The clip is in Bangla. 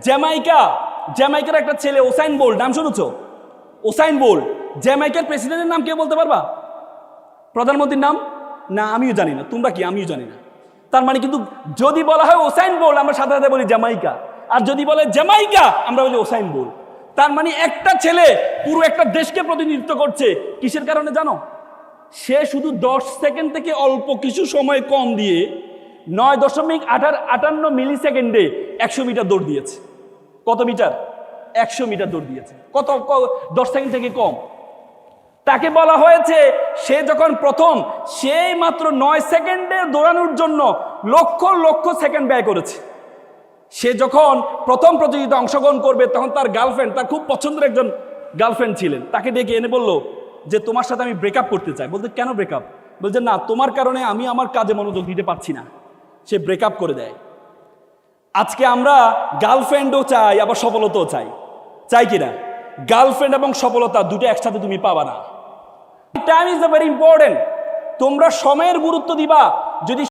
জ্যামাইকা, জ্যামাইকার একটা ছেলে, ওসাইন বোল্ট, নাম শুনেছ? ওসাইন বোল্ট, জ্যামাইকার প্রেসিডেন্টের নাম কে বলতে পারবা? প্রধানমন্ত্রীর নাম? না, আমিও জানি না। তোমরা কি? আমিও জানি না। তার মানে কিন্তু যদি বলা হয় ওসাইন বোল্ট, আমরা সাথে সাথে বলি জ্যামাইকা। আর যদি বলে জ্যামাইকা, আমরা বলি ওসাইন বোল্ট। তার মানে একটা ছেলে পুরো একটা দেশকে প্রতিনিধিত্ব করছে। কিসের কারণে জানো? সে শুধু দশ সেকেন্ড থেকে অল্প কিছু সময় কম দিয়ে নয় দশমিক আঠার আটান্ন মিলি সেকেন্ডে একশো মিটার দৌড় দিয়েছে। কত মিটার? একশো মিটার দৌড় দিয়েছে। কত দশ সেকেন্ড থেকে কম। তাকে বলা হয়েছে, সে যখন প্রথম, সেই মাত্র নয় সেকেন্ডে দৌড়ানোর জন্য লক্ষ লক্ষ সেকেন্ড ব্যয় করেছে। সে যখন প্রথম প্রতিযোগিতা অংশগ্রহণ করবে, তখন তার গার্লফ্রেন্ড তার খুব পছন্দের একজন গার্লফ্রেন্ড ছিলেন। তাকে ডেকে এনে বলল যে, তোমার সাথে আমি ব্রেকআপ করতে চাই। বলতে, কেন ব্রেকআপ বলছে, না, তোমার কারণে আমি আমার কাজে মনোযোগ দিতে পারছি না। সে ব্রেকআপ করে দেয়। আজকে আমরা গার্লফ্রেন্ডও চাই, আবার সফলতাও চাই। চাই কিনা? গার্লফ্রেন্ড এবং সফলতা দুটো একসাথে তুমি পাবা না। Time is the very important তোমরা সময়ের গুরুত্ব দিবা। যদি